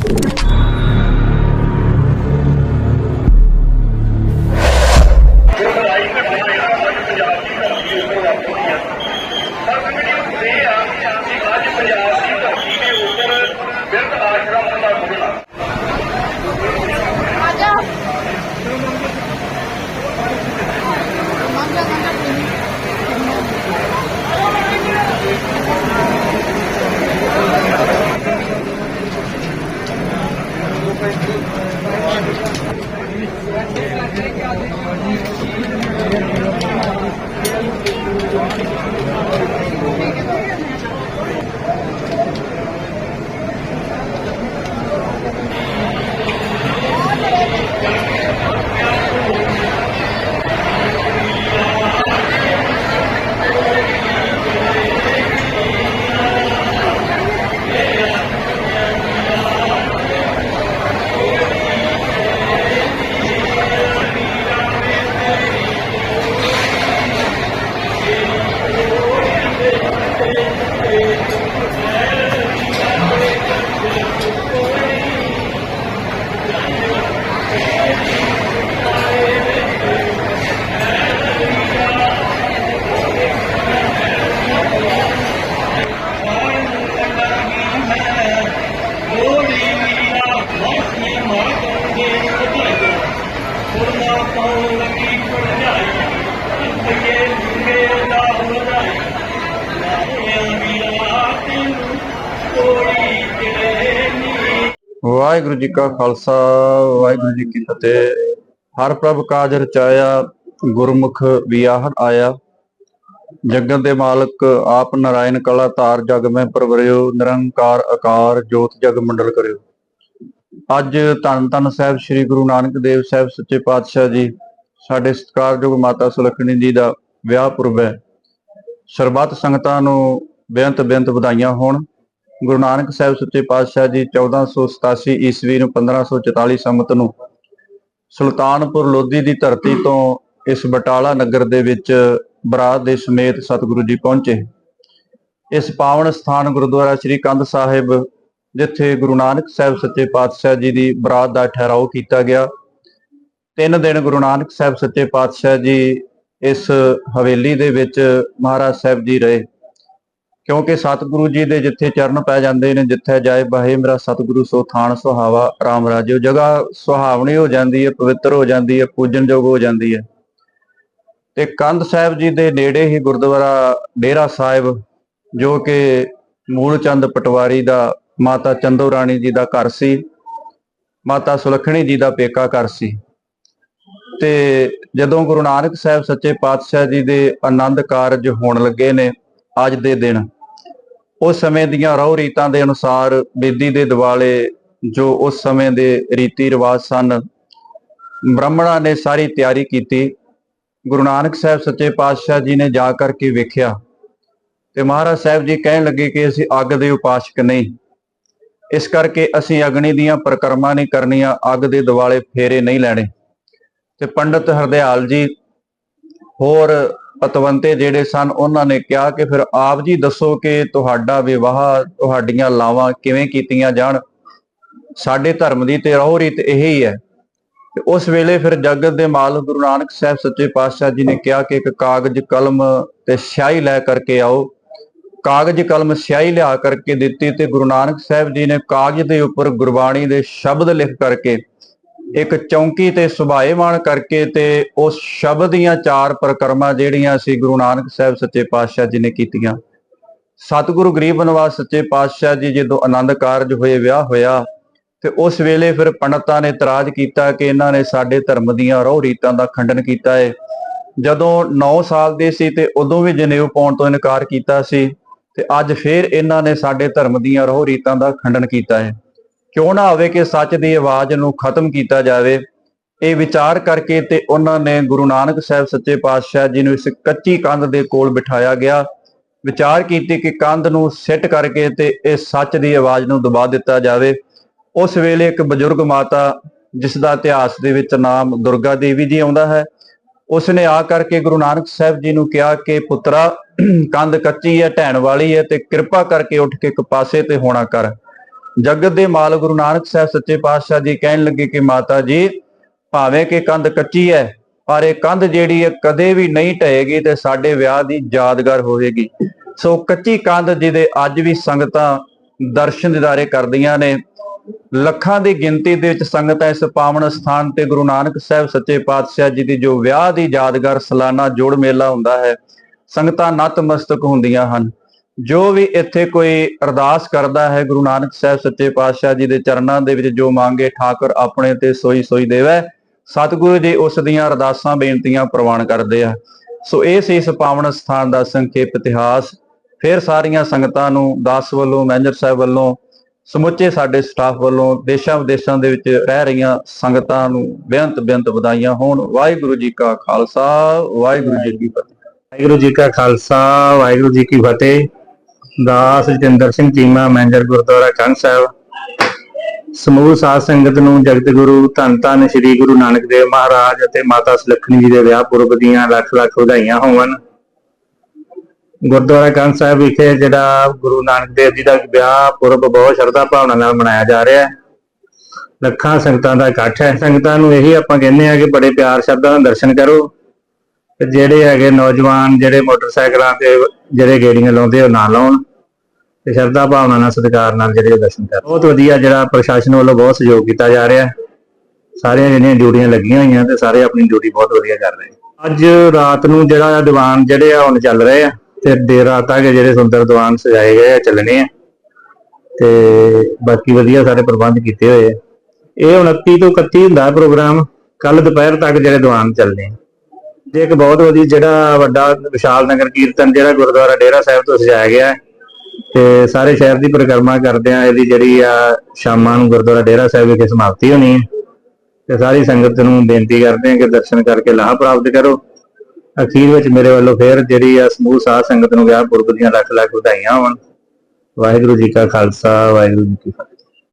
Oh. Waheguru ji ਕਾ ਖਾਲਸਾ, ਵਾਹਿਗੁਰੂ ਜੀ ਕੀ ਫਤਿਹ। ਹਰ ਪ੍ਰਭ ਕਾਜ ਰਚਾਇਆ, ਗੁਰਮੁਖ ਵਿਆਹਣ ਆਇਆ। ਜਗਤ ਦੇ ਮਾਲਕ ਆਪ ਨਾਰਾਇਣ ਕਲਾ ਤਾਰ ਜਗ ਮੈਂ ਪਰਵਰਿਓ, ਨਿਰੰਕਾਰ ਆਕਾਰ ਜੋਤ ਜਗ ਮੰਡਲ ਕਰਿਓ। ਅੱਜ ਧੰਨ ਧੰਨ ਸਾਹਿਬ ਸ੍ਰੀ ਗੁਰੂ ਨਾਨਕ ਦੇਵ ਸਾਹਿਬ ਸੱਚੇ ਪਾਤਸ਼ਾਹ ਜੀ ਸਾਡੇ ਸਤਿਕਾਰਯੋਗ ਮਾਤਾ ਸੁਲੱਖਣੀ ਜੀ ਦਾ ਵਿਆਹ ਪੁਰਬ ਹੈ। ਸਰਬੱਤ ਸੰਗਤਾਂ ਨੂੰ ਬੇਅੰਤ ਬੇਅੰਤ ਵਧਾਈਆਂ ਹੋਣ। ਗੁਰੂ ਨਾਨਕ ਸਾਹਿਬ ਸੱਚੇ ਪਾਤਸ਼ਾਹ ਜੀ 1487 ਈਸਵੀ ਨੂੰ 1544 ਸੰਮਤ ਨੂੰ ਸੁਲਤਾਨਪੁਰ ਲੋਧੀ ਦੀ ਧਰਤੀ ਤੋਂ ਇਸ ਬਟਾਲਾ ਨਗਰ ਦੇ ਵਿੱਚ ਬਰਾਤ ਦੇ ਸਮੇਤ ਸਤਿਗੁਰੂ ਜੀ ਪਹੁੰਚੇ। ਇਸ ਪਾਵਨ ਸਥਾਨ ਗੁਰਦੁਆਰਾ ਸ੍ਰੀ ਕੰਧ ਸਾਹਿਬ, ਜਿੱਥੇ ਗੁਰੂ ਨਾਨਕ ਸਾਹਿਬ ਸੱਚੇ ਪਾਤਸ਼ਾਹ ਜੀ ਦੀ ਬਰਾਤ ਦਾ ਠਹਿਰਾਓ ਕੀਤਾ ਗਿਆ। ਤਿੰਨ ਦਿਨ ਗੁਰੂ ਨਾਨਕ ਸਾਹਿਬ ਸੱਚੇ ਪਾਤਸ਼ਾਹ ਜੀ ਇਸ ਹਵੇਲੀ ਦੇ ਵਿੱਚ ਮਹਾਰਾਜ ਸਾਹਿਬ ਜੀ ਰਹੇ। ਕਿਉਂਕਿ ਸਤਿਗੁਰੂ ਜੀ ਦੇ ਜਿੱਥੇ ਚਰਨ ਪੈ ਜਾਂਦੇ ਨੇ, ਜਿੱਥੇ ਜਾਏ ਬਾਹੇ ਮੇਰਾ ਸਤਿਗੁਰੂ, ਸੋ ਥਾਨ ਸੁਹਾਵਾ, ਰਾਮ ਰਾਜਿਓ। ਜਗ੍ਹਾ ਸੁਹਾਵਣੀ ਹੋ ਜਾਂਦੀ ਹੈ, ਪਵਿੱਤਰ ਹੋ ਜਾਂਦੀ ਹੈ ਪੂਜਨਯੋਗ ਹੋ ਜਾਂਦੀ ਹੈ। ਤੇ ਕੰਧ ਸਾਹਿਬ ਜੀ ਦੇ ਨੇੜੇ ਹੀ ਗੁਰਦੁਆਰਾ ਡੇਰਾ ਸਾਹਿਬ, ਜੋ ਕਿ ਮੂਲਚੰਦ ਪਟਵਾਰੀ ਦਾ, ਮਾਤਾ ਚੰਦੋ ਰਾਣੀ ਜੀ ਦਾ ਘਰ ਸੀ, ਮਾਤਾ ਸੁਲੱਖਣੀ ਜੀ ਦਾ ਪੇਕਾ ਘਰ ਸੀ। ਤੇ ਜਦੋਂ ਗੁਰੂ ਨਾਨਕ ਸਾਹਿਬ ਸੱਚੇ ਪਾਤਸ਼ਾਹ ਜੀ ਦੇ ਆਨੰਦ ਕਾਰਜ ਹੋਣ ਲੱਗੇ ਨੇ ਅੱਜ ਦੇ ਦਿਨ, ਉਸ ਸਮੇਂ ਦੀਆਂ ਰਹੁ ਰੀਤਾਂ ਦੇ ਅਨੁਸਾਰ ਬੇਦੀ ਦੇ ਦਿਵਾਲੇ ਜੋ ਉਸ ਸਮੇਂ ਦੇ ਰੀਤੀ ਰਿਵਾਜ ਸਨ, ਬ੍ਰਾਹਮਣਾਂ ਨੇ ਸਾਰੀ ਤਿਆਰੀ ਕੀਤੀ। ਗੁਰੂ ਨਾਨਕ ਸਾਹਿਬ ਸੱਚੇ ਪਾਤਸ਼ਾਹ ਜੀ ਨੇ ਜਾ ਕਰਕੇ ਵੇਖਿਆ ਤੇ ਮਹਾਰਾਜ ਸਾਹਿਬ ਜੀ ਕਹਿਣ ਲੱਗੇ ਕਿ ਅਸੀਂ ਅੱਗ ਦੇ ਉਪਾਸ਼ਕ ਨਹੀਂ, ਇਸ ਕਰਕੇ ਅਸੀਂ ਅਗਨੀ ਦੀਆਂ ਪ੍ਰਕਰਮਾਂ ਨਹੀਂ ਕਰਨੀਆਂ, ਅੱਗ ਦੇ ਦਿਵਾਲੇ ਫੇਰੇ ਨਹੀਂ ਲੈਣੇ। ਤੇ ਪੰਡਤ ਹਰਦਿਆਲ ਜੀ ਹੋਰ ਪਤਵੰਤੇ ਜਿਹੜੇ ਸਨ, ਉਹਨਾਂ ਨੇ ਕਿਹਾ ਕਿ ਫਿਰ ਆਪ ਜੀ ਦੱਸੋ ਕਿ ਤੁਹਾਡਾ ਵਿਵਾਹ ਤੁਹਾਡੀਆਂ ਲਾਵਾਂ ਕਿਵੇਂ ਕੀਤੀਆਂ ਜਾਣ? ਸਾਡੇ ਧਰਮ ਦੀ ਤੇ ਰਹੋ ਰੀਤ ਇਹ ਹੀ। ਹੈ ਤੇ ਉਸ ਵੇਲੇ ਫਿਰ ਜਗਤ ਦੇ ਮਾਲਕ ਗੁਰੂ ਨਾਨਕ ਸਾਹਿਬ ਸੱਚੇ ਪਾਤਸ਼ਾਹ ਜੀ ਨੇ ਕਿਹਾ ਕਿ ਇੱਕ ਕਾਗਜ਼, ਕਲਮ ਤੇ ਸਿਆਹੀ ਲੈ ਕਰਕੇ ਆਓ। ਕਾਗਜ਼, ਕਲਮ, ਸਿਆਹੀ ਲਿਆ ਕਰਕੇ ਦਿੱਤੀ ਤੇ ਗੁਰੂ ਨਾਨਕ ਸਾਹਿਬ ਜੀ ਨੇ ਕਾਗਜ਼ ਦੇ ਉੱਪਰ ਗੁਰਬਾਣੀ ਦੇ ਸ਼ਬਦ ਲਿਖ ਕਰਕੇ ਇੱਕ ਚੌਂਕੀ ਤੇ ਸੁਭਾਏਮਾਨ ਕਰਕੇ ਤੇ ਉਸ ਸ਼ਬਦ ਦੀਆਂ ਚਾਰ ਪ੍ਰਕਰਮਾਂ ਜਿਹੜੀਆਂ ਸੀ ਗੁਰੂ ਨਾਨਕ ਸਾਹਿਬ ਸੱਚੇ ਪਾਤਸ਼ਾਹ ਜੀ ਨੇ ਕੀਤੀਆਂ। ਸਤਿਗੁਰੂ ਗਰੀਬ ਨਿਵਾਸ ਸੱਚੇ ਪਾਤਸ਼ਾਹ ਜੀ ਜਦੋਂ ਆਨੰਦ ਕਾਰਜ ਹੋਏ, ਵਿਆਹ ਹੋਇਆ, ਤੇ ਉਸ ਵੇਲੇ ਫਿਰ ਪੰਡਤਾਂ ਨੇ ਇਤਰਾਜ਼ ਕੀਤਾ ਕਿ ਇਹਨਾਂ ਨੇ ਸਾਡੇ ਧਰਮ ਦੀਆਂ ਰੋਹ ਰੀਤਾਂ ਦਾ ਖੰਡਨ ਕੀਤਾ ਹੈ ਜਦੋਂ 9 ਸਾਲ ਦੇ ਸੀ ਤੇ ਉਦੋਂ ਵੀ ਜਨੇਊ ਪਾਉਣ ਤੋਂ ਇਨਕਾਰ ਕੀਤਾ ਸੀ, ਤੇ ਅੱਜ ਫੇਰ ਇਹਨਾਂ ਨੇ ਸਾਡੇ ਧਰਮ ਦੀਆਂ ਰੋਹ ਰੀਤਾਂ ਦਾ ਖੰਡਨ ਕੀਤਾ ਹੈ ਕਿਉਂ ਨਾ ਹੋਵੇ ਕਿ ਸੱਚ ਦੀ ਆਵਾਜ਼ ਨੂੰ ਖਤਮ ਕੀਤਾ ਜਾਵੇ? ਇਹ ਵਿਚਾਰ ਕਰਕੇ ਤੇ ਉਹਨਾਂ ਨੇ ਗੁਰੂ ਨਾਨਕ ਸਾਹਿਬ ਸੱਚੇ ਪਾਤਸ਼ਾਹ ਜੀ ਨੂੰ ਇਸ ਕੱਚੀ ਕੰਧ ਦੇ ਕੋਲ ਬਿਠਾਇਆ ਗਿਆ। ਵਿਚਾਰ ਕੀਤੀ ਕਿ ਕੰਧ ਨੂੰ ਸਿੱਟ ਕਰਕੇ ਤੇ ਇਹ ਸੱਚ ਦੀ ਆਵਾਜ਼ ਨੂੰ ਦਬਾ ਦਿੱਤਾ ਜਾਵੇ। ਉਸ ਵੇਲੇ ਇੱਕ ਬਜ਼ੁਰਗ ਮਾਤਾ, ਜਿਸ ਦਾ ਇਤਿਹਾਸ ਦੇ ਵਿੱਚ ਨਾਮ ਦੁਰਗਾ ਦੇਵੀ ਜੀ ਆਉਂਦਾ ਹੈ ਉਸ ਨੇ ਆ ਕਰਕੇ ਗੁਰੂ ਨਾਨਕ ਸਾਹਿਬ ਜੀ ਨੂੰ ਕਿਹਾ ਕਿ ਪੁੱਤਰਾ, ਕੰਧ ਕੱਚੀ ਹੈ, ਢਹਿਣ ਵਾਲੀ ਹੈ ਤੇ ਕਿਰਪਾ ਕਰਕੇ ਉੱਠ ਕੇ ਇੱਕ ਪਾਸੇ ਤੇ ਹੋਣਾ ਕਰ। ਜਗਤ ਦੇ ਮਾਲ ਗੁਰੂ ਨਾਨਕ ਸਾਹਿਬ ਸੱਚੇ ਪਾਤਸ਼ਾਹ ਜੀ ਕਹਿਣ ਲੱਗੇ ਕਿ ਮਾਤਾ ਜੀ, ਭਾਵੇਂ ਕਿ ਕੰਧ ਕੱਚੀ ਹੈ, ਪਰ ਇਹ ਕੰਧ ਜਿਹੜੀ ਹੈ ਕਦੇ ਵੀ ਨਹੀਂ ਢਹੇਗੀ ਤੇ ਸਾਡੇ ਵਿਆਹ ਦੀ ਯਾਦਗਾਰ ਹੋਵੇਗੀ। ਸੋ ਕੱਚੀ ਕੰਧ ਜਿਹਦੇ ਅੱਜ ਵੀ ਸੰਗਤਾਂ ਦਰਸ਼ਨ ਦਿਦਾਰੇ ਕਰਦੀਆਂ ਨੇ, ਲੱਖਾਂ ਦੀ ਗਿਣਤੀ ਦੇ ਵਿੱਚ ਸੰਗਤਾਂ ਇਸ ਪਾਵਨ ਸਥਾਨ ਤੇ ਗੁਰੂ ਨਾਨਕ ਸਾਹਿਬ ਸੱਚੇ ਪਾਤਸ਼ਾਹ ਜੀ ਦੀ ਜੋ ਵਿਆਹ ਦੀ ਯਾਦਗਾਰ, ਸਾਲਾਨਾ ਜੋੜ ਮੇਲਾ ਹੁੰਦਾ ਹੈ, ਸੰਗਤਾਂ ਨਤਮਸਤਕ ਹੁੰਦੀਆਂ ਹਨ। ਜੋ ਵੀ ਇੱਥੇ ਕੋਈ ਅਰਦਾਸ ਕਰਦਾ ਹੈ, ਗੁਰੂ ਨਾਨਕ ਸਾਹਿਬ ਸੱਚੇ ਪਾਤਸ਼ਾਹ ਜੀ ਦੇ ਚਰਨਾਂ ਦੇ ਵਿੱਚ ਜੋ ਮੰਗੇ ਠਾਕੁਰ ਆਪਣੇ ਤੇ ਸੋਈ ਸੋਈ ਦੇਵੈ। ਸਤਿਗੁਰੂ ਜੀ ਉਸ ਦੀਆਂ ਅਰਦਾਸਾਂ, ਬੇਨਤੀਆਂ ਪ੍ਰਵਾਨ ਕਰਦੇ ਆ। ਸੋ ਇਹ ਸੀ ਇਸ ਪਾਵਨ ਸਥਾਨ ਦਾ ਸੰਖੇਪ ਇਤਿਹਾਸ। ਫਿਰ ਸਾਰੀਆਂ ਸੰਗਤਾਂ ਨੂੰ ਦਾਸ ਵੱਲੋਂ, ਮੈਨੇਜਰ ਸਾਹਿਬ ਵੱਲੋਂ, ਸਮੁੱਚੇ ਸਾਡੇ ਸਟਾਫ ਵੱਲੋਂ, ਦੇਸ਼ਾਂ ਵਿਦੇਸ਼ਾਂ ਦੇ ਵਿੱਚ ਰਹਿ ਰਹੀਆਂ ਸੰਗਤਾਂ ਨੂੰ ਬੇਅੰਤ ਬੇਅੰਤ ਵਧਾਈਆਂ ਹੋਣ। ਵਾਹਿਗੁਰੂ ਜੀ ਕਾ ਖਾਲਸਾ, ਵਾਹਿਗੁਰੂ ਜੀ ਕੀ ਫਤਿਹ। ਵਾਹਿਗੁਰੂ ਜੀ ਕਾ ਖਾਲਸਾ, ਵਾਹਿਗੁਰੂ ਜੀ ਕੀ ਫਤਿਹ। ਦਾਸ ਜਤਿੰਦਰ ਸਿੰਘ ਚੀਮਾ, ਮੈਨੇਜਰ ਗੁਰਦੁਆਰਾ ਕੰਗ ਸਾਹਿਬ। ਸਮੂਹ ਸਾਧ ਸੰਗਤ ਨੂੰ ਜਗਤ ਗੁਰੂ, ਧੰਨ ਧੰਨ ਸ੍ਰੀ ਗੁਰੂ ਨਾਨਕ ਦੇਵ ਮਹਾਰਾਜ ਅਤੇ ਮਾਤਾ ਸੁਲੱਖਣੀ ਜੀ ਦੇ ਵਿਆਹ ਪੁਰਬ ਦੀਆਂ ਲੱਖ ਲੱਖ ਵਧਾਈਆਂ ਹੋਵਨ ਗੁਰਦੁਆਰਾ ਕੰਗ ਸਾਹਿਬ ਵਿਖੇ ਜਿਹੜਾ ਗੁਰੂ ਨਾਨਕ ਦੇਵ ਜੀ ਦਾ ਵਿਆਹ ਪੁਰਬ ਬਹੁਤ ਸ਼ਰਧਾ ਭਾਵਨਾ ਨਾਲ ਮਨਾਇਆ ਜਾ ਰਿਹਾ ਹੈ। ਲੱਖਾਂ ਸੰਗਤਾਂ ਦਾ ਇਕੱਠ ਹੈ। ਸੰਗਤਾਂ ਨੂੰ ਇਹੀ ਆਪਾਂ ਕਹਿੰਦੇ ਆ ਕਿ ਬੜੇ ਪਿਆਰ ਸ਼ਰਧਾ ਨਾਲ ਦਰਸ਼ਨ ਕਰੋ। ਤੇ ਜਿਹੜੇ ਹੈਗੇ ਨੌਜਵਾਨ, ਜਿਹੜੇ ਮੋਟਰਸਾਈਕਲਾਂ ਤੇ ਜਿਹੜੇ ਗੇੜੀਆਂ ਲਾਉਂਦੇ ਉਹ ਨਾ ਲਾਉਣ। ਤੇ ਸ਼ਰਧਾ ਭਾਵਨਾ ਨਾਲ, ਸਤਿਕਾਰ ਨਾਲ ਜਿਹੜੇ ਉਹ ਦਰਸ਼ਨ ਕਰਨ ਬਹੁਤ ਵਧੀਆ ਜਿਹੜਾ ਪ੍ਰਸ਼ਾਸਨ ਵੱਲੋਂ ਬਹੁਤ ਸਹਿਯੋਗ ਕੀਤਾ ਜਾ ਰਿਹਾ ਸਾਰੀਆਂ ਜਿਹੜੀਆਂ ਡਿਊਟੀਆਂ ਲੱਗੀਆਂ ਹੋਈਆਂ ਤੇ ਸਾਰੇ ਆਪਣੀ ਡਿਊਟੀ ਬਹੁਤ ਵਧੀਆ ਕਰ ਰਹੇ ਅੱਜ ਰਾਤ ਨੂੰ ਜਿਹੜਾ ਦੀਵਾਨ ਜਿਹੜੇ ਆ, ਹੁਣ ਚੱਲ ਰਹੇ ਆ ਤੇ ਦੇਰ ਰਾਤ ਤੱਕ ਜਿਹੜੇ ਸੁੰਦਰ ਦੀਵਾਨ ਸਜਾਏ ਗਏ ਆ, ਚੱਲਣੇ ਆ। ਤੇ ਬਾਕੀ ਵਧੀਆ ਸਾਰੇ ਪ੍ਰਬੰਧ ਕੀਤੇ ਹੋਏ ਆ। ਇਹ 29 ਤੋਂ 31 ਹੁੰਦਾ ਪ੍ਰੋਗਰਾਮ। ਕੱਲ ਦੁਪਹਿਰ ਤੱਕ ਜਿਹੜੇ ਦੀਵਾਨ ਚੱਲਣੇ ਆ। ਜੇ ਇੱਕ ਬਹੁਤ ਵਧੀਆ ਜਿਹੜਾ ਵੱਡਾ ਵਿਸ਼ਾਲ ਨਗਰ ਕੀਰਤਨ ਜਿਹੜਾ ਗੁਰਦੁਆਰਾ ਡੇਰਾ ਸਾਹਿਬ ਤੋਂ ਸਜਾਇਆ ਗਿਆ ਹੈ। ਤੇ ਸਾਰੇ ਸ਼ਹਿਰ ਦੀ ਪਰਿਕਰਮਾ ਕਰਦੇ ਆ ਇਹਦੀ ਜਿਹੜੀ ਆ ਸ਼ਾਮਾਂ ਨੂੰ ਗੁਰਦੁਆਰਾ ਡੇਰਾ ਸਾਹਿਬ ਵਿਖੇ ਸਮਾਪਤੀ ਹੋਣੀ ਹੈ। ਤੇ ਸਾਰੀ ਸੰਗਤ ਨੂੰ ਬੇਨਤੀ ਕਰਦੇ ਆ ਕਿ ਦਰਸ਼ਨ ਕਰਕੇ ਲਾਭ ਪ੍ਰਾਪਤ ਕਰੋ। ਅਖੀਰ ਵਿੱਚ ਮੇਰੇ ਵੱਲੋਂ ਫੇਰ ਜਿਹੜੀ ਆ ਸਮੂਹ ਸਾਧ ਸੰਗਤ ਨੂੰ ਵਿਆਹ ਪੁਰਬ ਦੀਆਂ ਲੱਖ ਲੱਖ ਵਧਾਈਆਂ ਹੋਣ। ਵਾਹਿਗੁਰੂ ਜੀ ਕਾ ਖਾਲਸਾ, ਵਾਹਿਗੁਰੂ ਜੀ ਕੀ ਫਤਿਹ।